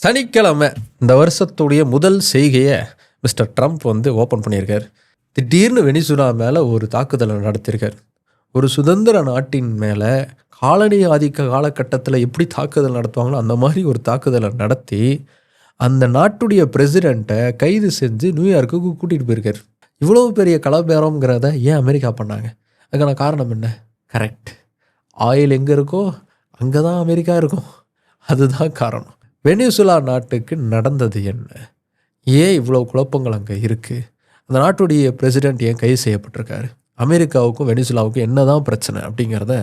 சனிக்கிழமை இந்த வருஷத்துடைய முதல் செய்கையை மிஸ்டர் ட்ரம்ப் வந்து ஓப்பன் பண்ணியிருக்கார். திடீர்னு வெனிசுலா மேலே ஒரு தாக்குதலை நடத்தியிருக்கார். ஒரு சுதந்திர நாட்டின் மேலே காலனி ஆதிக்க காலகட்டத்தில் எப்படி தாக்குதல் நடத்துவாங்களோ அந்த மாதிரி ஒரு தாக்குதலை நடத்தி அந்த நாட்டுடைய பிரசிடெண்ட்டை கைது செஞ்சு நியூயார்க்குக்கு கூட்டிகிட்டு போயிருக்கார். இவ்வளோ பெரிய கலபேரம்ங்கிறத ஏன் அமெரிக்கா பண்ணாங்க? அதுக்கான காரணம் என்ன? கரெக்ட். ஆயில் எங்கே இருக்கோ அங்கே தான் அமெரிக்கா இருக்கும். அதுதான் காரணம். வெனிசுலா நாட்டுக்கு நடந்தது என்ன? ஏன் இவ்வளோ குழப்பங்கள் அங்கே இருக்குது அந்த நாட்டுடைய பிரசிடெண்ட் ஏன் கைது செய்யப்பட்டிருக்காரு? அமெரிக்காவுக்கும் வெனிசுலாவுக்கும் என்ன தான் பிரச்சனை அப்படிங்கிறத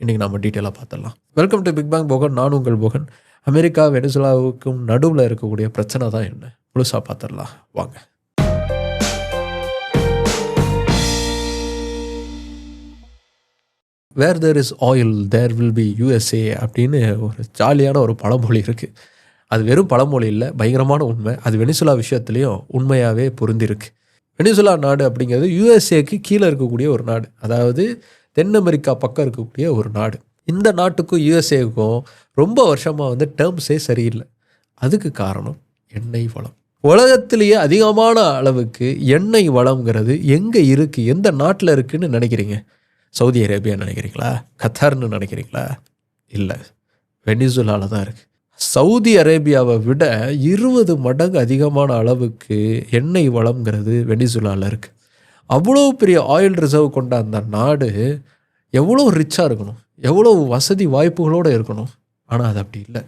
இன்றைக்கி நம்ம டீட்டெயிலாக பார்த்துடலாம். Welcome to big bang Bogan நான் உங்கள் போகன் அமெரிக்கா வெனிசுலாவுக்கும் நடுவில் இருக்கக்கூடிய பிரச்சனை தான் என்ன? முழுசாக பார்த்துடலாம். வாங்க. Where there is oil there will be USA அப்படின்னு ஒரு ஜாலியான ஒரு பழமொழி இருக்குது அது வெறும் பழமொழி இல்லை பயங்கரமான உண்மை. அது வெனிசுலா விஷயத்துலேயும் உண்மையாகவே பொருந்திருக்கு. வெனிசுலா நாடு அப்படிங்கிறது யூஎஸ்ஏக்கு கீழே இருக்கக்கூடிய ஒரு நாடு. அதாவது தென் அமெரிக்கா பக்கம் இருக்கக்கூடிய ஒரு நாடு. இந்த நாட்டுக்கும் யூஎஸ்ஏக்கும் ரொம்ப வருஷமாக வந்து டேர்ம்ஸே சரியில்லை. அதுக்கு காரணம் எண்ணெய் வளம். உலகத்திலேயே அதிகமான அளவுக்கு எண்ணெய் வளங்கிறது எங்கே இருக்குது எந்த நாட்டில் இருக்குன்னு நினைக்கிறீங்க? சவுதி அரேபியா நினைக்கிறீங்களா? கத்தார்னு நினைக்கிறீங்களா? இல்லை. வெனிசுலாவில் தான் இருக்குது சவுதி அரேபியாவை விட இருபது மடங்கு அதிகமான அளவுக்கு எண்ணெய் வளம்ங்கிறது வெனிசுலாவில் இருக்குது அவ்வளோ பெரிய ஆயில் ரிசர்வ் கொண்ட அந்த நாடு எவ்வளோ ரிச்சாக இருக்கணும். எவ்வளோ வசதி வாய்ப்புகளோடு இருக்கணும். ஆனால் அது அப்படி இல்லை.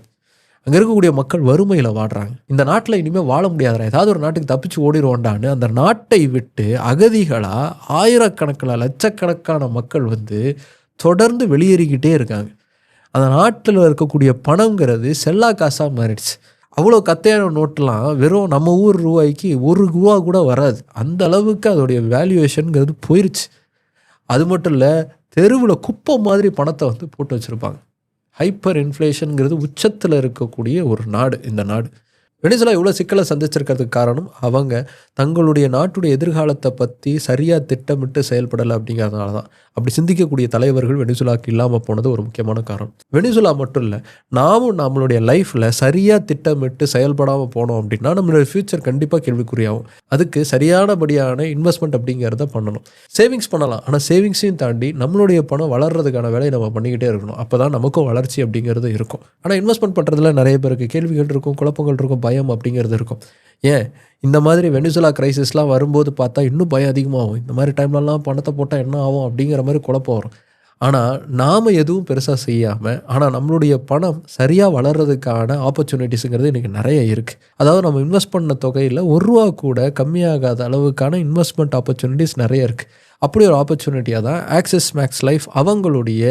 அங்கே இருக்கக்கூடிய மக்கள் வறுமையில் வாடுறாங்க. இந்த நாட்டில் இனிமேல் வாழ முடியாதுடா. ஏதாவது ஒரு நாட்டுக்கு தப்பிச்சு ஓடிடுவோண்டான்னு அந்த நாட்டை விட்டு அகதிகளாக ஆயிரக்கணக்கில் லட்சக்கணக்கான மக்கள் வந்து தொடர்ந்து வெளியேறிக்கிட்டே இருக்காங்க. அந்த நாட்டில் இருக்கக்கூடிய பணங்கிறது செல்லா காசாக மாறிடுச்சு. அவ்வளோ கத்தையான நோட்டெலாம் வெறும் நம்ம ஊர் ரூபாய்க்கு ஒரு ரூபா கூட வராது. அந்த அளவுக்கு அதோடைய வேல்யூவேஷனுங்கிறது போயிடுச்சு அது மட்டும் இல்லை தெருவில் குப்பை மாதிரி பணத்தை வந்து போட்டு வச்சுருப்பாங்க. ஹைப்பர் இன்ஃப்ளேஷனுங்கிறது உச்சத்தில் இருக்கக்கூடிய ஒரு நாடு இந்த நாடு. வெனிசுலா இவ்வளோ சிக்கலை சந்திச்சிருக்கிறதுக்கு காரணம் அவங்க தங்களுடைய நாட்டுடைய எதிர்காலத்தை பற்றி சரியாக திட்டமிட்டு செயல்படலை அப்படிங்கிறதுனால தான். அப்படி சிந்திக்கக்கூடிய தலைவர்கள் வெனிசுலாவுக்கு இல்லாமல் போனது ஒரு முக்கியமான காரணம். வெனிசுலா மட்டும் இல்லை நாமும் நம்மளுடைய லைஃப்பில் சரியாக திட்டமிட்டு செயல்படாமல் போனோம் அப்படின்னா நம்மளுடைய ஃப்யூச்சர் கண்டிப்பாக கேள்விக்குறியாகும். அதுக்கு சரியானபடியான இன்வெஸ்ட்மெண்ட் அப்படிங்கிறத பண்ணணும். சேவிங்ஸ் பண்ணலாம். ஆனால் சேவிங்ஸையும் தாண்டி நம்மளுடைய பணம் வளர்கிறதுக்கான வேலையை நம்ம பண்ணிக்கிட்டே இருக்கணும். அப்போ தான் நமக்கும் வளர்ச்சி அப்படிங்கிறது இருக்கும். ஆனால் இன்வெஸ்ட்மெண்ட் பண்ணுறதுல நிறைய பேருக்கு கேள்விகள் இருக்கும் குழப்பங்கள் இருக்கும் பயம் அப்படிங்கிறது இருக்கும். ஏன்? இந்த மாதிரி வெனிசுலா கிரைசிஸ்லாம் வரும்போது பார்த்தா இன்னும் பயம் அதிகமாகும். இந்த மாதிரி டைம்லலாம் பணத்தை போட்டால் என்ன ஆகும் அப்படிங்கிற மாதிரி குழப்பம் வரும். ஆனால் நாம் எதுவும் பெருசாக செய்யாமல் ஆனால் நம்மளுடைய பணம் சரியாக வளர்கிறதுக்கான ஆப்பர்ச்சுனிட்டிஸுங்கிறது இன்றைக்கி நிறைய இருக்குது அதாவது நம்ம இன்வெஸ்ட் பண்ண தொகையில் ஒரு ரூபா கூட கம்மியாகாத அளவுக்கான இன்வெஸ்ட்மெண்ட் ஆப்பர்ச்சுனிட்டிஸ் நிறைய இருக்குது அப்படி ஒரு ஆப்பர்ச்சுனிட்டியாக தான் ஆக்சிஸ் மேக்ஸ் லைஃப் அவங்களுடைய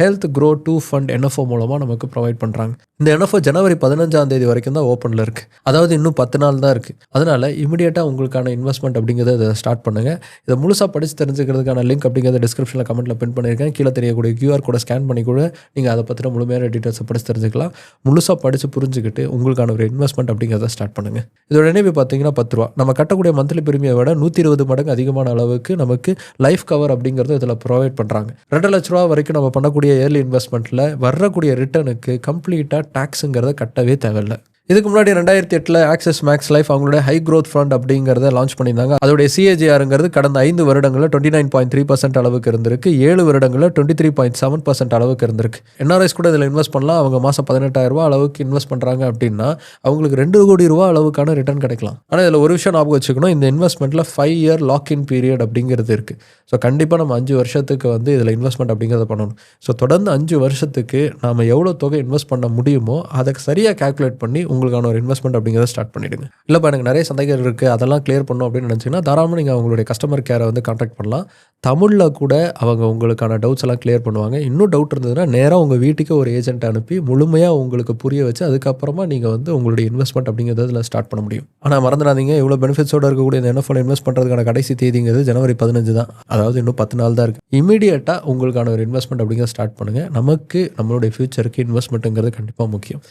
health grow two fund NFO மூலமாக நமக்கு ப்ரொவைட் பண்ணுறாங்க இந்த என்எஃப்ஓ ஜனவரி பதினஞ்சாம் தேதி வரைக்கும் தான் ஓப்பனில் இருக்குது அதாவது இன்னும் பத்து நாள் தான் இருக்குது அதனால் இமீடியட்டாக உங்களுக்கான இன்வெஸ்ட்மெண்ட் அப்படிங்கிறத இதை ஸ்டார்ட் பண்ணுங்கள் இதை முழுசாக படித்து தெரிஞ்சுக்கிறதுக்கான லிங்க் அப்படிங்கிறத டிஸ்கிரிப்ஷனில் கமெண்ட்டில் பின் பண்ணியிருக்கேன். கீழே தெரியக்கூடிய கியூஆர் கோடை ஸ்கேன் பண்ணி கூட நீங்கள் அதை பற்றின முழுமையான டீட்டெயில்ஸை படித்து தெரிஞ்சுக்கலாம். முழுசாக படித்து புரிஞ்சுக்கிட்டு உங்களுக்கான ஒரு இன்வெஸ்ட்மெண்ட் அப்படிங்கிறத ஸ்டார்ட் பண்ணுங்கள் இதோட நினைவு பார்த்தீங்கன்னா பத்து ரூபா. நம்ம கட்டக்கூடிய மந்த்லி பிரிமியை விட நூற்றி இருபது மடங்கு அதிகமான அளவுக்கு நமக்கு லைஃப் கவர் அப்படிங்கிறது இதில் ப்ரொவைட் பண்ணுறாங்க ரெண்டு லட்ச ரூபா வரைக்கும் நம்ம பண்ணக்கூடிய ஏர்லி இன்வெஸ்ட்மெண்ட்டில் வரக்கூடிய ரிட்டர்னுக்கு கம்ப்ளீட்டாக டேக்ஸுங்கிறத கட்டவே தேவையில்லை. இதுக்கு முன்னாடி ரெண்டாயிரத்தி எட்டில் ஆக்சஸ் மேக்ஸ் லைஃப் அவங்களோட ஹை க்ரோத் ஃபண்ட் அப்படிங்கிறத லான்ச் பண்ணியிருந்தாங்க. அதோடைய சிஏஜிஆருங்கிறது கடந்த ஐந்து வருடங்களில் twenty nine point three percent அளவுக்கு இருந்திருக்கு. ஏழு வருடங்களில் twenty three point seven percent அளவுக்கு இருந்திருக்கு. என்ஆர்எஸ் கூட இதில் இன்வெஸ்ட் பண்ணலாம். அவங்க மாதம் பதினெட்டாயிரரூபா அளவுக்கு இன்வெஸ்ட் பண்ணுறாங்க அப்படின்னா அவங்களுக்கு ரெண்டு கோடி ரூபா அளவுக்கான ரிட்டர்ன் கிடைக்கலாம். ஆனால் இதில் ஒரு விஷயம் ஞாபகம் வச்சுக்கணும். இந்த இன்வெஸ்ட்மெண்ட்டில் five year lock in period அப்படிங்கிறது இருக்குது ஸோ கண்டிப்பாக நம்ம அஞ்சு வருஷத்துக்கு வந்து இதில் இன்வெஸ்ட்மெண்ட் அப்படிங்கிறத பண்ணணும். ஸோ தொடர்ந்து அஞ்சு வருஷத்துக்கு நாம் எவ்வளோ தொகை இன்வெஸ்ட் பண்ண முடியுமோ அதை சரியாக கால்குலேட் பண்ணி உங்களுக்கான ஒரு இன்வெஸ்ட்மெண்ட் அப்படிங்கிறத ஸ்டார்ட் பண்ணிடுங்க. இல்லைப்பா எனக்கு நிறைய சந்தேகம் இருக்குது அதெல்லாம் கிளியர் பண்ணும் அப்படின்னு நினச்சிங்கன்னா தாராளமாக நீங்கள் அவங்களுடைய கஸ்டமர் கேரை வந்து காண்டாக்ட் பண்ணலாம். தமிழில் கூட அவங்க உங்களுக்கான டவுட்ஸ் எல்லாம் கிளியர் பண்ணுவாங்க. இன்னும் டவுட் இருந்ததுன்னா நேராக உங்கள் வீட்டுக்கு ஒரு ஏஜென்ட் அனுப்பி முழுமையாக உங்களுக்கு புரிய வச்சு அதுக்கப்புறமா நீங்கள் வந்து உங்களுடைய இன்வெஸ்ட்மெண்ட் அப்படிங்கிறதுல ஸ்டார்ட் பண்ண முடியும். ஆனால் மறந்துடாதீங்க. இவ்வளோ பெனிஃபிட்ஸோட இருக்கக்கூடிய இந்த என்எஃப்எல் இன்வெஸ்ட் பண்ணுறதுக்கான கடைசி தேதிங்கிறது ஜனவரி பதினஞ்சு தான். அதாவது இன்னும் பத்து நாள் தான் இருக்குது இமீடியட்டாக உங்களுக்கான ஒரு இன்வெஸ்ட்மெண்ட் அப்படிங்கிறத ஸ்டார்ட் பண்ணுங்கள் நமக்கு நம்மளுடைய ஃபியூச்சருக்கு இன்வெஸ்ட்மெண்ட்டுங்கிறது கண்டிப்பாக முக்கியம்.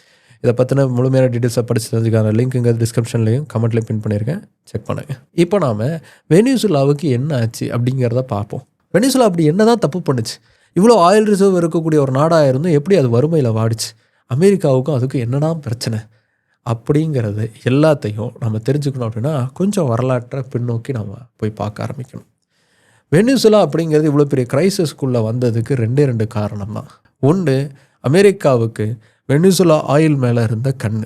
இதை பற்றின முழுமையான டீட்டெயில்ஸை படித்து தெரிஞ்சுக்கான லிங்க்குங்க டிஸ்கிரிப்ஷன்லையும் கமெண்ட்லையும் பின் பண்ணியிருக்கேன் செக் பண்ணுங்கள் இப்போ நாம் வெனிசுலாவுக்கு என்ன ஆச்சு அப்படிங்கிறத பார்ப்போம். வெனிசுலா அப்படி என்ன தான் தப்பு பண்ணுச்சு? இவ்வளோ ஆயில் ரிசர்வ் இருக்கக்கூடிய ஒரு நாடாக இருந்தும் எப்படி அது வறுமையில் வாடிச்சு? அமெரிக்காவுக்கும் அதுக்கும் என்னடா பிரச்சனை? அப்படிங்கிறது எல்லாத்தையும் நம்ம தெரிஞ்சுக்கணும் அப்படின்னா கொஞ்சம் வரலாற்றை பின்னோக்கி நம்ம போய் பார்க்க ஆரம்பிக்கணும். வெனிசுலா அப்படிங்கிறது இவ்வளோ பெரிய கிரைசிஸ்குள்ளே வந்ததுக்கு ரெண்டே ரெண்டு காரணம் தான் ஒன்று அமெரிக்காவுக்கு வெனிசுலா ஆயில் மேலே இருந்த கண்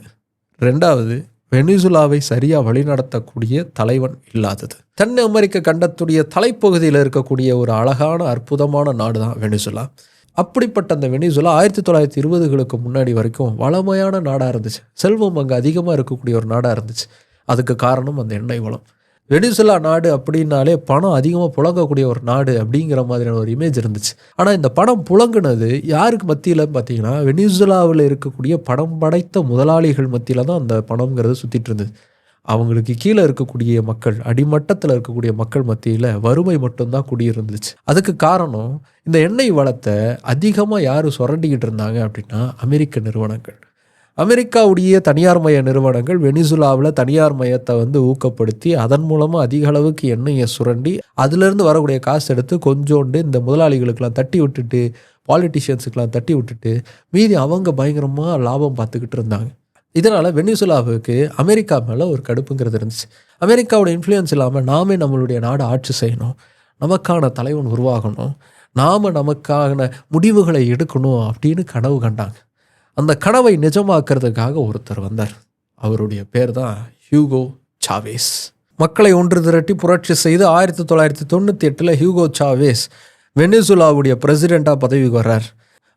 ரெண்டாவது வெனிசுலாவை சரியாக வழிநடத்தக்கூடிய தலைவன் இல்லாதது. தென் அமெரிக்க கண்டத்துடைய தலைப்பகுதியில் இருக்கக்கூடிய ஒரு அழகான அற்புதமான நாடு தான் வெனிசுலா. அப்படிப்பட்ட அந்த வெனிசுலா ஆயிரத்தி தொள்ளாயிரத்தி இருபதுகளுக்கு முன்னாடி வரைக்கும் வளமையான நாடாக இருந்துச்சு. செல்வம் அங்கே அதிகமாக இருக்கக்கூடிய ஒரு நாடாக இருந்துச்சு. அதுக்கு காரணம் அந்த எண்ணெய் வளம். வெனிசுலா நாடு அப்படின்னாலே பணம் அதிகமாக புழங்கக்கூடிய ஒரு நாடு அப்படிங்கிற மாதிரியான ஒரு இமேஜ் இருந்துச்சு. ஆனால் இந்த பணம் புழங்குனது யாருக்கு மத்தியில் பார்த்தீங்கன்னா வெனிசுலாவில் இருக்கக்கூடிய பணம் படைத்த முதலாளிகள் மத்தியில் தான் அந்த பணம்ங்கிறது சுற்றிட்டு இருந்தது. அவங்களுக்கு கீழே இருக்கக்கூடிய மக்கள் அடிமட்டத்தில் இருக்கக்கூடிய மக்கள் மத்தியில் வறுமை மட்டும்தான் குடியிருந்துச்சு. அதுக்கு காரணம் இந்த எண்ணெய் வளத்தை அதிகமாக யார் சுரண்டிக்கிட்டு இருந்தாங்க அப்படின்னா அமெரிக்க நிறுவனங்கள். அமெரிக்காவுடைய தனியார் மய நிறுவனங்கள் வெனிசுலாவில் தனியார் மயத்தை வந்து ஊக்கப்படுத்தி அதன் மூலமாக அதிக அளவுக்கு எண்ணெயை சுரண்டி அதுலேருந்து வரக்கூடிய காசு எடுத்து கொஞ்சோண்டு இந்த முதலாளிகளுக்கெல்லாம் தட்டி விட்டுட்டு பாலிட்டிஷியன்ஸுக்கெல்லாம் தட்டி விட்டுட்டு மீதி அவங்க பயங்கரமாக லாபம் பார்த்துக்கிட்டு இருந்தாங்க. இதனால் வெனிசுலாவுக்கு அமெரிக்கா மேலே ஒரு கடுப்புங்கிறது இருந்துச்சு. அமெரிக்காவோட இன்ஃப்ளூயன்ஸ் இல்லாமல் நாமே நம்மளுடைய நாடு ஆட்சி செய்யணும். நமக்கான தலைவன் உருவாகணும். நாம் நமக்கான முடிவுகளை எடுக்கணும் அப்படின்னு கனவு கண்டாங்க. அந்த கனவை நிஜமாக்குறதுக்காக ஒருத்தர் வந்தார். அவருடைய பேர் தான் ஹியூகோ சாவேஸ். மக்களை ஒன்று திரட்டி புரட்சி செய்து ஆயிரத்தி தொள்ளாயிரத்தி தொண்ணூற்றி எட்டில் ஹியூகோ சாவேஸ் வெனிசுலாவுடைய பிரசிடெண்ட்டாக பதவிக்கு வர்றார்.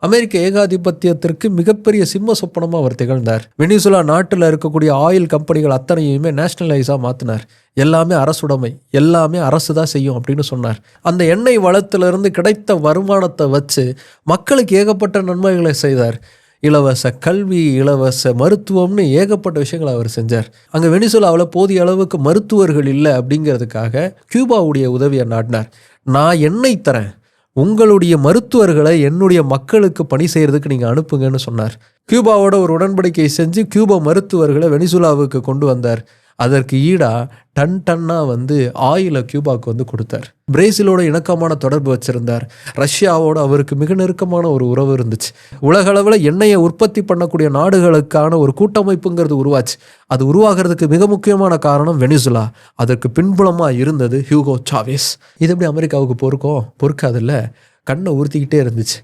அமெரிக்க ஏகாதிபத்தியத்திற்கு மிகப்பெரிய சிம்ம சொப்பனமாக அவர் திகழ்ந்தார். வெனிசுலா நாட்டில் இருக்கக்கூடிய ஆயில் கம்பெனிகள் அத்தனையுமே நேஷனலைஸாக மாற்றினார் எல்லாமே அரசுடைமை எல்லாமே அரசு தான் செய்யும் அப்படின்னு சொன்னார். அந்த எண்ணெய் வளத்திலிருந்து கிடைத்த வருமானத்தை வச்சு மக்களுக்கு ஏகப்பட்ட நன்மைகளை செய்தார். இலவச கல்வி இலவச மருத்துவம்னு ஏகப்பட்ட விஷயங்களை அவர் செஞ்சார். அங்கே வெனிசுலாவில் போதிய அளவுக்கு மருத்துவர்கள் இல்லை அப்படிங்கிறதுக்காக கியூபாவுடைய உதவியை நாட்டினார். நான் என்னை தரேன். உங்களுடைய மருத்துவர்களை என்னுடைய மக்களுக்கு பணி செய்கிறதுக்கு நீங்கள் அனுப்புங்கன்னு சொன்னார். கியூபாவோட ஒரு உடன்படிக்கை செஞ்சு கியூபா மருத்துவர்களை வெனிசுலாவுக்கு கொண்டு வந்தார். அதற்கு ஈடாக டன் டன்னாக வந்து ஆயிலை கியூபாவுக்கு வந்து கொடுத்தார். பிரேசிலோட இணக்கமான தொடர்பு வச்சுருந்தார். ரஷ்யாவோட அவருக்கு மிக நெருக்கமான ஒரு உறவு இருந்துச்சு. உலகளவில் எண்ணெயை உற்பத்தி பண்ணக்கூடிய நாடுகளுக்கான ஒரு கூட்டமைப்புங்கிறது உருவாச்சு. அது உருவாகிறதுக்கு மிக முக்கியமான காரணம் வெனிசுலா. அதற்கு பின்புலமாக இருந்தது ஹியூகோ சாவேஸ். இது எப்படி அமெரிக்காவுக்கு பொறுக்கும் பொறுக்காதில்ல கண்ணை உறுத்திக்கிட்டே இருந்துச்சு.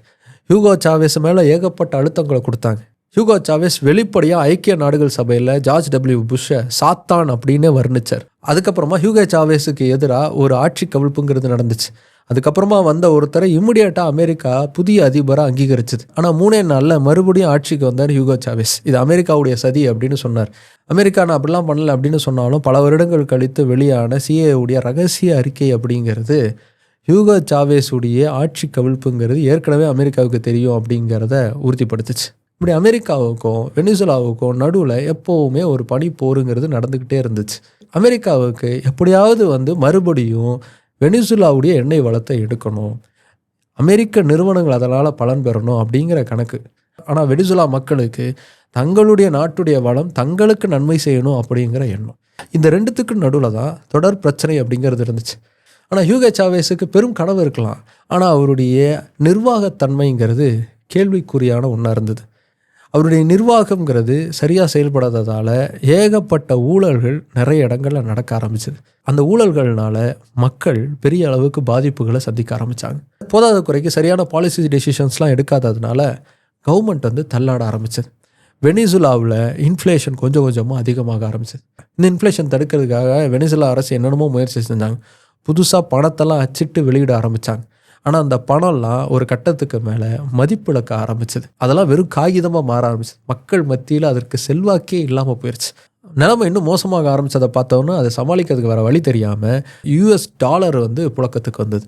ஹியூகோ சாவேஸ் மேலே ஏகப்பட்ட அழுத்தங்களை கொடுத்தாங்க. ஹியூகோ சாவேஸ் வெளிப்படையாக ஐக்கிய நாடுகள் சபையில் ஜார்ஜ் டபிள்யூ புஷ்ஷை சாத்தான் அப்படின்னு வர்ணிச்சார். அதுக்கப்புறமா ஹியூகோ சாவேஸுக்கு எதிராக ஒரு ஆட்சி கவிழ்ப்புங்கிறது நடந்துச்சு. அதுக்கப்புறமா வந்த ஒருத்தரை இம்மிடியேட்டாக அமெரிக்கா புதிய அதிபராக அங்கீகரிச்சது. ஆனால் மூணே நாளில் மறுபடியும் ஆட்சிக்கு வந்தார் ஹியூகோ சாவேஸ் இது அமெரிக்காவுடைய சதி அப்படின்னு சொன்னார். அமெரிக்கா நான் அப்படிலாம் பண்ணல அப்படின்னு சொன்னாலும் பல வருடங்கள் கழித்து வெளியான சிஏவுடைய ரகசிய அறிக்கை அப்படிங்கிறது ஹியூகோ சாவேஸுடைய ஆட்சி கவிழ்ப்புங்கிறது ஏற்கனவே அமெரிக்காவுக்கு தெரியும் அப்படிங்கிறத உறுதிப்படுத்துச்சு. இப்படி அமெரிக்காவுக்கும் வெனிசுலாவுக்கும் நடுவில் எப்போவுமே ஒரு பனி போருங்கிறது நடந்துக்கிட்டே இருந்துச்சு. அமெரிக்காவுக்கு எப்படியாவது வந்து மறுபடியும் வெனிசுலாவுடைய எண்ணெய் வளத்தை எடுக்கணும். அமெரிக்க நிறுவனங்கள் அதனால் பலன் பெறணும் அப்படிங்கிற கணக்கு. ஆனால் வெனிசுலா மக்களுக்கு தங்களுடைய நாட்டுடைய வளம் தங்களுக்கு நன்மை செய்யணும் அப்படிங்கிற எண்ணம். இந்த ரெண்டுத்துக்கு நடுவில் தான் தொடர் பிரச்சனை அப்படிங்கிறது இருந்துச்சு. ஆனால் ஹியூகே சாவேஸுக்கு பெரும் கனவு இருக்கலாம். ஆனால் அவருடைய நிர்வாகத்தன்மைங்கிறது கேள்விக்குறியான ஒன்றா இருந்தது. அவருடைய நிர்வாகம்ங்கிறது சரியாக செயல்படாததால் ஏகப்பட்ட ஊழல்கள் நிறைய இடங்களில் நடக்க ஆரம்பிச்சது. அந்த ஊழல்கள்னால மக்கள் பெரிய அளவுக்கு பாதிப்புகளை சந்திக்க ஆரம்பித்தாங்க போதாத குறைக்கு சரியான பாலிசி டெசிஷன்ஸ்லாம் எடுக்காததுனால கவர்மெண்ட் வந்து தள்ளாட ஆரம்பிச்சது. வெனிசுலாவில் இன்ஃப்ளேஷன் கொஞ்சம் கொஞ்சமாக அதிகமாக ஆரம்பிச்சது. இந்த இன்ஃப்ளேஷன் தடுக்கிறதுக்காக வெனிசுலா அரசு என்னென்னமோ முயற்சி செஞ்சாங்க. புதுசாக பணத்தெல்லாம் அச்சிட்டு வெளியிட ஆரம்பித்தாங்க ஆனால் அந்த பணம்லாம் ஒரு கட்டத்துக்கு மேலே மதிப்பிழக்க ஆரம்பிச்சது. அதெல்லாம் வெறும் காகிதமாக மாற ஆரம்பிச்சது. மக்கள் மத்தியில் அதற்கு செல்வாக்கே இல்லாமல் போயிடுச்சு நிலைமை இன்னும் மோசமாக ஆரம்பித்ததை பார்த்தோன்னா அதை சமாளிக்கிறதுக்கு வேறு வழி தெரியாமல் யூஎஸ் டாலர் வந்து புழக்கத்துக்கு வந்தது.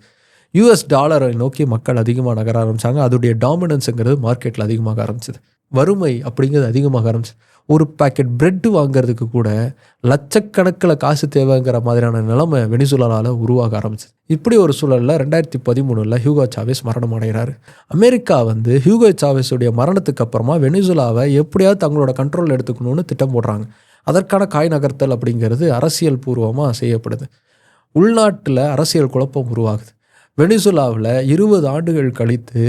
யூஎஸ் டாலரை நோக்கி மக்கள் அதிகமாக நகர ஆரம்பித்தாங்க அதோடைய டாமினன்ஸுங்கிறது மார்க்கெட்டில் அதிகமாக ஆரம்பிச்சது. வறுமை அப்படிங்கிறது அதிகமாக ஆரம்பிச்சு ஒரு பாக்கெட் பிரெட்டு வாங்குறதுக்கு கூட லட்சக்கணக்கில் காசு தேவைங்கிற மாதிரியான நிலைமை வெனிசுலாவில் உருவாக ஆரம்பிச்சது. இப்படி ஒரு சூழலில் ரெண்டாயிரத்தி பதிமூணில் ஹியூகோ சாவேஸ் மரணம் அடைகிறாரு. அமெரிக்கா வந்து ஹியூகோ சாவேஸுடைய மரணத்துக்கு அப்புறமா வெனிசுலாவை எப்படியாவது தங்களோட கண்ட்ரோல் எடுத்துக்கணும்னு திட்டம் போடுறாங்க. அதற்கான காய் நகர்த்தல் அப்படிங்கிறது அரசியல் பூர்வமாக செய்யப்படுது. உள்நாட்டில் அரசியல் குழப்பம் உருவாகுது. வெனிசுலாவில் இருபது ஆண்டுகள் கழித்து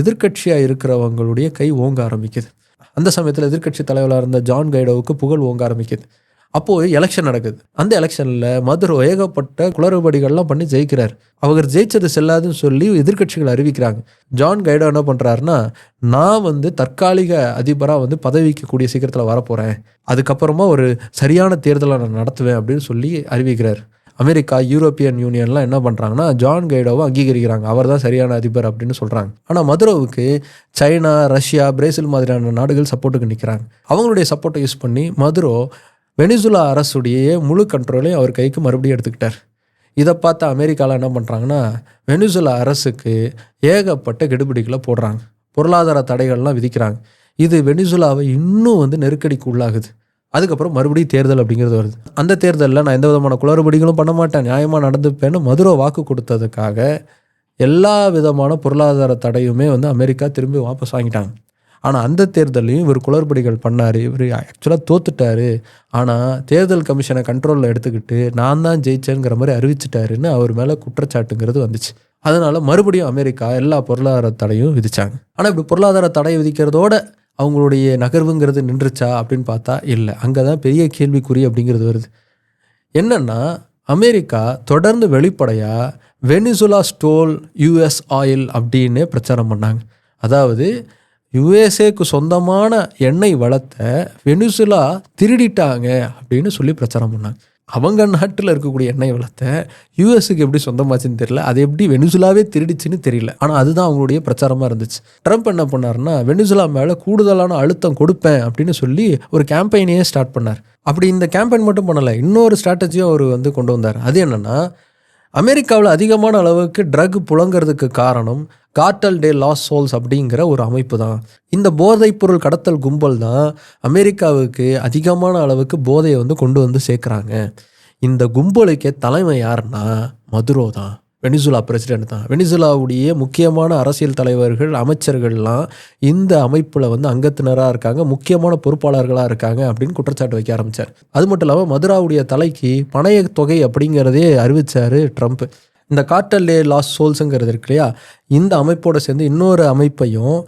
எதிர்க்கட்சியாக இருக்கிறவங்களுடைய கை ஓங்க ஆரம்பிக்குது. அந்த சமயத்தில் எதிர்க்கட்சி தலைவராக இருந்த ஜான் கைடோவுக்கு புகழ் ஓங்க ஆரம்பிக்குது. அப்போது எலெக்ஷன் நடக்குது. அந்த எலெக்ஷனில் மதுரை ஏகப்பட்ட குளறுபடிகள்லாம் பண்ணி ஜெயிக்கிறார். அவர் ஜெயிச்சது செல்லாதுன்னு சொல்லி எதிர்க்கட்சிகள் அறிவிக்கிறாங்க. ஜான் கைடோ என்ன பண்ணுறாருன்னா நான் வந்து தற்காலிக அதிபராக வந்து பதவிக்கு கூடிய சீக்கிரத்தில் வரப்போகிறேன் அதுக்கப்புறமா ஒரு சரியான தேர்தலை நான் நடத்துவேன் அப்படின்னு சொல்லி அறிவிக்கிறார். அமெரிக்கா யூரோப்பியன் யூனியன்லாம் என்ன பண்ணுறாங்கன்னா ஜான் கைடோவை அங்கீகரிக்கிறாங்க. அவர் தான் சரியான அதிபர் அப்படின்னு சொல்கிறாங்க ஆனால் மதுரோவுக்கு சைனா ரஷ்யா பிரேசில் மாதிரியான நாடுகள் சப்போர்ட்டுக்கு நிற்கிறாங்க அவங்களுடைய சப்போர்ட்டை யூஸ் பண்ணி மதுரோ வெனிசுலா அரசுடைய முழு கண்ட்ரோலையும் அவர் கைக்கு மறுபடியும் எடுத்துக்கிட்டார். இதை பார்த்து அமெரிக்காவில் என்ன பண்ணுறாங்கன்னா வெனிசுலா அரசுக்கு ஏகப்பட்ட கெடுபிடிகளை போடுறாங்க. பொருளாதார தடைகள்லாம் விதிக்கிறாங்க. இது வெனிசுலாவை இன்னும் வந்து நெருக்கடிக்கு உள்ளாகுது. அதுக்கப்புறம் மறுபடியும் தேர்தல் அப்படிங்கிறது வருது. அந்த தேர்தலில் நான் எந்த விதமான குளறுபடிகளும் பண்ண மாட்டேன். நியாயமாக நடந்துப்பேன்னு மதுரை வாக்கு கொடுத்ததுக்காக எல்லா விதமான பொருளாதார தடையுமே வந்து அமெரிக்கா திரும்பி வாபஸ் வாங்கிட்டாங்க. ஆனால் அந்த தேர்தலையும் இவர் குளறுபடிகள் பண்ணார். இவர் ஆக்சுவலாக தோத்துட்டாரு. ஆனால் தேர்தல் கமிஷனை கண்ட்ரோலில் எடுத்துக்கிட்டு நான் தான் ஜெயிச்சேங்கிற மாதிரி அறிவிச்சிட்டாருன்னு அவர் மேலே குற்றச்சாட்டுங்கிறது வந்துச்சு. அதனால மறுபடியும் அமெரிக்கா எல்லா பொருளாதார தடையும் விதித்தாங்க ஆனால் இப்படி பொருளாதார தடை விதிக்கிறதோட அவங்களுடைய நகர்வுங்கிறது நின்றுச்சா அப்படின்னு பார்த்தா இல்லை. அங்கே தான் பெரிய கேள்விக்குறி அப்படிங்கிறது வருது. என்னென்னா அமெரிக்கா தொடர்ந்து வெளிப்படையாக வெனிசுலா ஸ்டோல் யூஎஸ் ஆயில் அப்படின்னு பிரச்சாரம் பண்ணாங்க. அதாவது யுஎஸ்ஏக்கு சொந்தமான எண்ணெய் வளத்தை வெனிசுலா திருடிட்டாங்க அப்படின்னு சொல்லி பிரச்சாரம் பண்ணாங்க. அவங்க நாட்டில் இருக்கக்கூடிய எண்ணெய் வளத்தை யூஎஸ்க்கு எப்படி சொந்தமாச்சுன்னு தெரியல. அது எப்படி வெனிசுலாவே திருடிச்சுன்னு தெரியல. ஆனால் அதுதான் அவங்களுடைய பிரச்சாரமாக இருந்துச்சு. ட்ரம்ப் என்ன பண்ணாருன்னா வெனிசுலா மேலே கூடுதலான அழுத்தம் கொடுப்பேன் அப்படின்னு சொல்லி ஒரு கேம்பெயினையே ஸ்டார்ட் பண்ணார். அப்படி இந்த கேம்பெயின் மட்டும் பண்ணலை இன்னொரு ஸ்ட்ராட்டஜியும் அவர் வந்து கொண்டு வந்தார். அது என்னென்னா அமெரிக்காவில் அதிகமான அளவுக்கு ட்ரக் புழங்குறதுக்கு காரணம் கார்டல் டே லாஸ் சோல்ஸ் அப்படிங்கிற ஒரு அமைப்பு தான். இந்த போதைப் பொருள் கடத்தல் கும்பல் தான் அமெரிக்காவுக்கு அதிகமான அளவுக்கு போதையை வந்து கொண்டு வந்து சேர்க்குறாங்க. இந்த கும்பலுக்கே தலைமை யாருன்னா மதுரோ தான். வெனிசுலா பிரசிடென்ட் தான். வெனிசுலாவுடைய முக்கியமான அரசியல் தலைவர்கள் அமைச்சர்கள்லாம் இந்த அமைப்பில் வந்து அங்கத்தினராக இருக்காங்க முக்கியமான பொறுப்பாளர்களாக இருக்காங்க அப்படின்னு குற்றச்சாட்டு வைக்க ஆரம்பித்தார் அது மட்டும் இல்லாமல் மதுராவுடைய தலைக்கு பணைய தொகை அப்படிங்கிறதே அறிவித்தார் ட்ரம்ப். இந்த கார்டல்லே லாஸ் சோல்ஸுங்கிறது இருக்கு இல்லையா? இந்த அமைப்போடு சேர்ந்து இன்னொரு அமைப்பையும்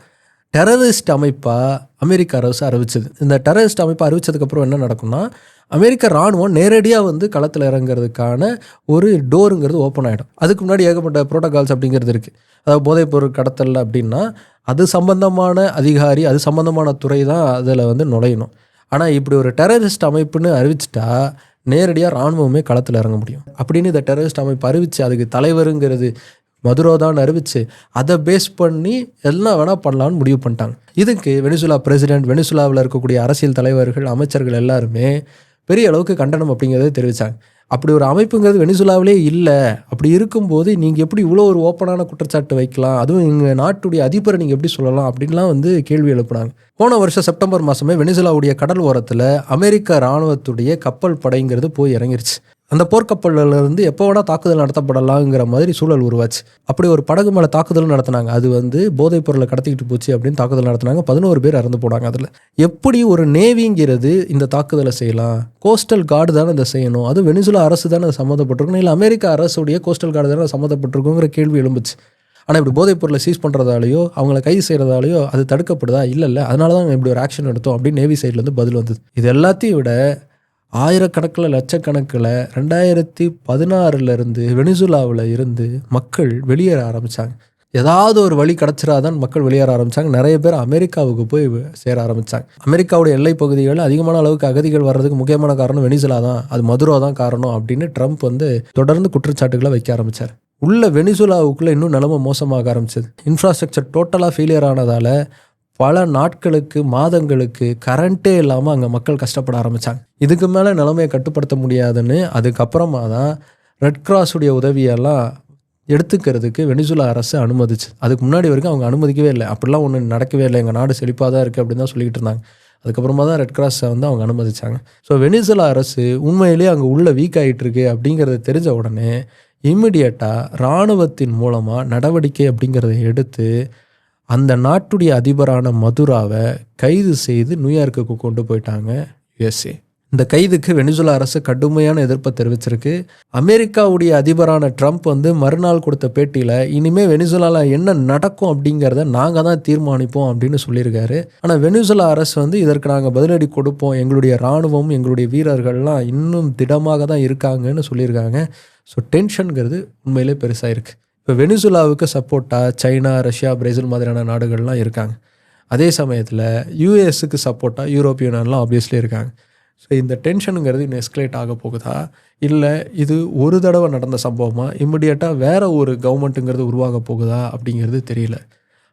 டெரரிஸ்ட் அமைப்பாக அமெரிக்க அரசு அறிவிச்சது. இந்த டெரரிஸ்ட் அமைப்பை அறிவிச்சதுக்கப்புறம் என்ன நடக்கும்னா அமெரிக்க ராணுவம் நேரடியாக வந்து களத்தில் இறங்குறதுக்கான ஒரு டோருங்கிறது ஓப்பன் ஆகிடும் அதுக்கு முன்னாடி ஏகப்பட்ட ப்ரோட்டோகால்ஸ் அப்படிங்கிறது இருக்குது அதாவது போதைப்பொருள் கடத்தல் அப்படின்னா அது சம்பந்தமான அதிகாரி அது சம்பந்தமான துறை தான் அதில் வந்து நுழையணும். ஆனால் இப்படி ஒரு டெரரிஸ்ட் அமைப்புன்னு அறிவிச்சிட்டா நேரடியாக இராணுவமே களத்தில் இறங்க முடியும். அப்படின்னு இந்த டெரரிஸ்ட் அமைப்பு அறிவிச்சு அதுக்கு தலைவருங்கிறது மதுரோ தான் அறிவிச்சு அதை பேஸ் பண்ணி எல்லாம் வேணால் பண்ணலான்னு முடிவு பண்ணிட்டாங்க. இதுக்கு வெனிசுலா பிரசிடென்ட் வெனிசுலாவில் இருக்கக்கூடிய அரசியல் தலைவர்கள் அமைச்சர்கள் எல்லாருமே பெரிய அளவுக்கு கண்டனம் அப்படிங்கிறத தெரிவித்தாங்க அப்படி ஒரு அமைப்புங்கிறது வெனிசுலாவிலே இல்லை. அப்படி இருக்கும்போது நீங்கள் எப்படி இவ்வளோ ஒரு ஓப்பனான குற்றச்சாட்டு வைக்கலாம்? அதுவும் எங்கள் நாட்டுடைய அதிபரை நீங்கள் எப்படி சொல்லலாம்? அப்படின்லாம் வந்து கேள்வி எழுப்புனாங்க. போன வருஷம் செப்டம்பர் மாதமே வெனிசுலாவுடைய கடல் ஓரத்தில் அமெரிக்க இராணுவத்துடைய கப்பல் படைங்கிறது போய் இறங்கிருச்சு. அந்த போர்க்கப்பலிருந்து எப்போ வேணால் தாக்குதல் நடத்தப்படலாங்கிற மாதிரி சூழல் உருவாச்சு. அப்படி ஒரு படகு மேலே தாக்குதல் நடத்தினாங்க. அது வந்து போதைப் பொருளை கடத்திக்கிட்டு போச்சு அப்படின்னு தாக்குதல் நடத்தினாங்க. பதினோரு பேர் இறந்து போனாங்க அதில். எப்படி ஒரு நேவிங்கிறது இந்த தாக்குதலை செய்யலாம்? கோஸ்டல் கார்டு தானே இதை செய்யணும். அதுவும் வெனிசுலா அரசு தானே சம்மந்தப்பட்டிருக்கணும் இல்லை அமெரிக்க அரசுடைய கோஸ்டல் கார்டு தானே சம்மந்தப்பட்டிருக்குங்கிற கேள்வி எழும்புச்சு. ஆனால் இப்படி போதைப் பொருளை சீஸ் பண்ணுறதாலையோ அவங்கள கைது செய்கிறதாலையோ அது தடுக்கப்படுதா? இல்லை இல்லை. அதனால தான் இப்படி ஒரு ஆக்ஷன் எடுத்தோம் அப்படின்னு நேவி சைட்லேருந்து பதில் வந்தது. இது எல்லாத்தையும் விட ஆயிரக்கணக்கில் லட்சக்கணக்கில் ரெண்டாயிரத்தி பதினாறுலேருந்து வெனிசுலாவில் இருந்து மக்கள் வெளியேற ஆரம்பித்தாங்க ஏதாவது ஒரு வழி கிடச்சிராதான் மக்கள் வெளியேற ஆரம்பித்தாங்க நிறைய பேர் அமெரிக்காவுக்கு போய் சேர ஆரம்பித்தாங்க அமெரிக்காவுடைய எல்லை பகுதிகளில் அதிகமான அளவுக்கு அகதிகள் வர்றதுக்கு முக்கியமான காரணம் வெனிசுலா தான். அது மதுரோ தான் காரணம் அப்படின்னு ட்ரம்ப் வந்து தொடர்ந்து குற்றச்சாட்டுகளை வைக்க ஆரம்பித்தார் உள்ள வெனிசுலாவுக்குள்ளே இன்னும் நிலமை மோசமாக ஆரம்பிச்சது. இன்ஃப்ராஸ்ட்ரக்சர் டோட்டலாக ஃபெயிலியர் ஆனதால் பல நாட்களுக்கு மாதங்களுக்கு கரண்ட்டே இல்லாமல் அங்கே மக்கள் கஷ்டப்பட ஆரம்பித்தாங்க இதுக்கு மேலே நிலைமையை கட்டுப்படுத்த முடியாதுன்னு அதுக்கப்புறமா தான் ரெட் கிராஸுடைய உதவியெல்லாம் எடுத்துக்கிறதுக்கு வெனிசுலா அரசு அனுமதிச்சு அதுக்கு முன்னாடி வரைக்கும் அவங்க அனுமதிக்கவே இல்லை. அப்படிலாம் ஒன்று நடக்கவே இல்லை. எங்கள் நாடு செழிப்பாக தான் இருக்குது அப்படின்னு தான் சொல்லிக்கிட்டு இருந்தாங்க. அதுக்கப்புறமா தான் ரெட் கிராஸை வந்து அவங்க அனுமதிச்சாங்க. ஸோ வெனிசுலா அரசு உண்மையிலேயே அங்கே உள்ள வீக் ஆகிட்டு இருக்கு அப்படிங்கிறது தெரிஞ்ச உடனே இம்மிடியட்டாக இராணுவத்தின் மூலமாக நடவடிக்கை அப்படிங்கிறத எடுத்து அந்த நாட்டுடைய அதிபரான மதுராவை கைது செய்து நியூயார்க்குக்கு கொண்டு போயிட்டாங்க யுஎஸ்ஏ. இந்த கைதுக்கு வெனிசுலா அரசு கடுமையான எதிர்ப்பை தெரிவிச்சிருக்கு. அமெரிக்காவுடைய அதிபரான ட்ரம்ப் வந்து மறுநாள் கொடுத்த பேட்டியில் இனிமே வெனிசுலாவில் என்ன நடக்கும் அப்படிங்கிறத நாங்கள் தான் தீர்மானிப்போம் அப்படின்னு சொல்லியிருக்காரு. ஆனால் வெனிசுலா அரசு வந்து இதற்கு நாங்கள் பதிலடி கொடுப்போம். எங்களுடைய இராணுவம் எங்களுடைய வீரர்கள்லாம் இன்னும் திடமாக தான் இருக்காங்கன்னு சொல்லியிருக்காங்க. ஸோ டென்ஷனுங்கிறது உண்மையிலே பெருசாக இருக்குது இப்போ வெனிசுலாவுக்கு சப்போர்ட்டாக சைனா ரஷ்யா பிரேசில் மாதிரியான நாடுகள்லாம் இருக்காங்க. அதே சமயத்தில் யூஎஸுக்கு சப்போர்ட்டாக யூரோப்பிய யூனியன்லாம் ஆப்வியஸ்லி இருக்காங்க. ஸோ இந்த டென்ஷனுங்கிறது இன்னும் எஸ்கலேட் ஆக போகுதா? இல்லை இது ஒரு தடவை நடந்த சம்பவமாக இம்மிடியட்டாக வேறு ஒரு கவர்மெண்ட்டுங்கிறது உருவாக போகுதா? அப்படிங்கிறது தெரியல.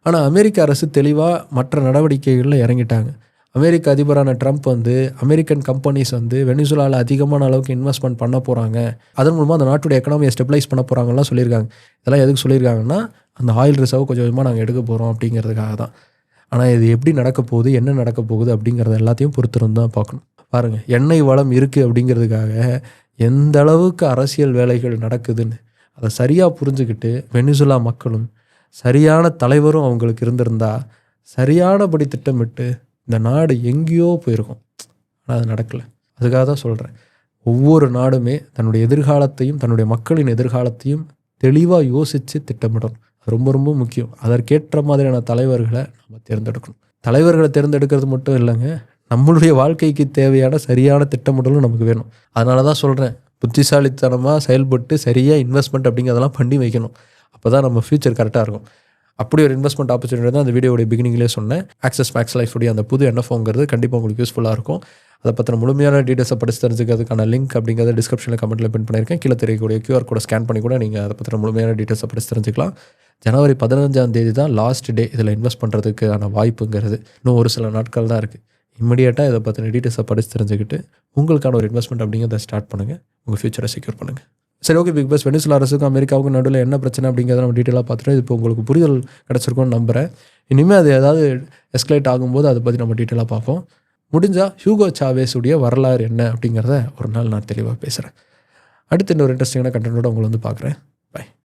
ஆனால் அமெரிக்க அரசு தெளிவாக மற்ற நடவடிக்கைகளில் இறங்கிட்டாங்க. அமெரிக்க அதிபரான ட்ரம்ப் வந்து அமெரிக்கன் கம்பெனிஸ் வந்து வெனிசுலாவில் அதிகமான அளவுக்கு இன்வெஸ்ட்மெண்ட் பண்ண போகிறாங்க அதன் மூலமாக அந்த நாட்டுடைய எக்கனாமியை ஸ்டெபிலைஸ் பண்ண போகிறாங்கலாம் சொல்லியிருக்காங்க. இதெல்லாம் எதுக்கு சொல்லியிருக்காங்கன்னா அந்த ஆயில் ரிசர்வ் கொஞ்சம் கொஞ்சமாக நாங்கள் எடுக்க போகிறோம் அப்படிங்கிறதுக்காக தான். ஆனால் இது எப்படி நடக்க போகுது என்ன நடக்க போகுது அப்படிங்கிறத எல்லாத்தையும் பொறுத்திருந்து தான் பார்க்கணும். பாருங்கள் எண்ணெய் வளம் இருக்குது அப்படிங்கிறதுக்காக எந்த அளவுக்கு அரசியல் வேலைகள் நடக்குதுன்னு அதை சரியாக புரிஞ்சுக்கிட்டு வெனிசுலா மக்களும் சரியான தலைவரும் அவங்களுக்கு இருந்திருந்தா சரியானபடி திட்டமிட்டு இந்த நாடு எங்கேயோ போயிருக்கும். ஆனால் அது நடக்கலை. அதுக்காக தான் சொல்கிறேன் ஒவ்வொரு நாடுமே தன்னுடைய எதிர்காலத்தையும் தன்னுடைய மக்களின் எதிர்காலத்தையும் தெளிவாக யோசித்து திட்டமிடணும். அது ரொம்ப ரொம்ப முக்கியம். அதற்கேற்ற மாதிரியான தலைவர்களை நம்ம தேர்ந்தெடுக்கணும். தலைவர்களை தேர்ந்தெடுக்கிறது மட்டும் இல்லைங்க நம்மளுடைய வாழ்க்கைக்கு தேவையான சரியான திட்டமிடலும் நமக்கு வேணும். அதனால தான் சொல்கிறேன் புத்திசாலித்தனமாக செயல்பட்டு சரியாக இன்வெஸ்ட்மெண்ட் அப்படிங்கிறதெல்லாம் பண்ணி வைக்கணும். அப்போ தான் நம்ம ஃப்யூச்சர் கரெக்டாக இருக்கும். அப்படி ஒரு இன்வெஸ்ட்மெண்ட் ஆப்பர்ச்சுனிட்டி தான் அந்த வீடியோடைய பிகினிங்லேயே சொன்னேன். ஆக்சஸ் மேக்ஸ் லைஃபுடைய அந்த புது என்எஃப்ஓங்கிறது கண்டிப்பாக உங்களுக்கு யூஸ்ஃபுல்லாக இருக்கும். அதை பற்றின முழுமையான டீட்டெயில்ஸை படித்து தெரிஞ்சுக்கிறதுக்கான லிங்க் அப்படிங்கிறத டிஸ்கிரிப்ஷனில் கமெண்ட்டில் பின் பண்ணியிருக்கேன். கீழே தெரியக்கூடிய கியூஆர் கோட ஸ்கேன் பண்ணி கூட நீங்கள் அதை பற்றின முழுமையான டீட்டெயில்ஸை படித்து தெரிஞ்சுக்கலாம். ஜனவரி பதினஞ்சாம் தேதி தான் லாஸ்ட் டே இதில் இன்வெஸ்ட் பண்ணுறதுக்கான வாய்ப்புங்கிறது. இன்னும் ஒரு சில நாட்கள் தான் இருக்குது இம்மிடியேட்டாக இதை பற்றின டீட்டெயில்ஸை படித்து தெரிஞ்சுக்கிட்டு உங்களுக்கான ஒரு இன்வெஸ்ட்மெண்ட் அப்படிங்கிறத ஸ்டார்ட் பண்ணுங்கள் உங்கள் ஃப்யூச்சரை செக்யூர் பண்ணுங்கள் சரி ஓகே பிக் பாஸ் வெனிசுலா அரசுக்கும் அமெரிக்காவுக்கும் நடுவில் என்ன பிரச்சனை அப்படிங்கிறத நம்ம டீட்டெயிலாக பார்த்துட்டு இப்போ உங்களுக்கு புரிதல் கிடச்சிருக்கும்னு நம்புகிறேன் இனிமேல் அது ஏதாவது எஸ்கலேட் ஆகும்போது அதை பற்றி நம்ம டீட்டெயிலாக பார்ப்போம். முடிஞ்சால் ஹியூகோ சாவேஸுடைய வரலாறு என்ன அப்படிங்கிறத ஒரு நாள் நான் தெளிவாக பேசுகிறேன் அடுத்து இன்னொரு இன்ட்ரெஸ்டிங்கான கண்டென்ட்டோட உங்களை வந்து பார்க்குறேன்.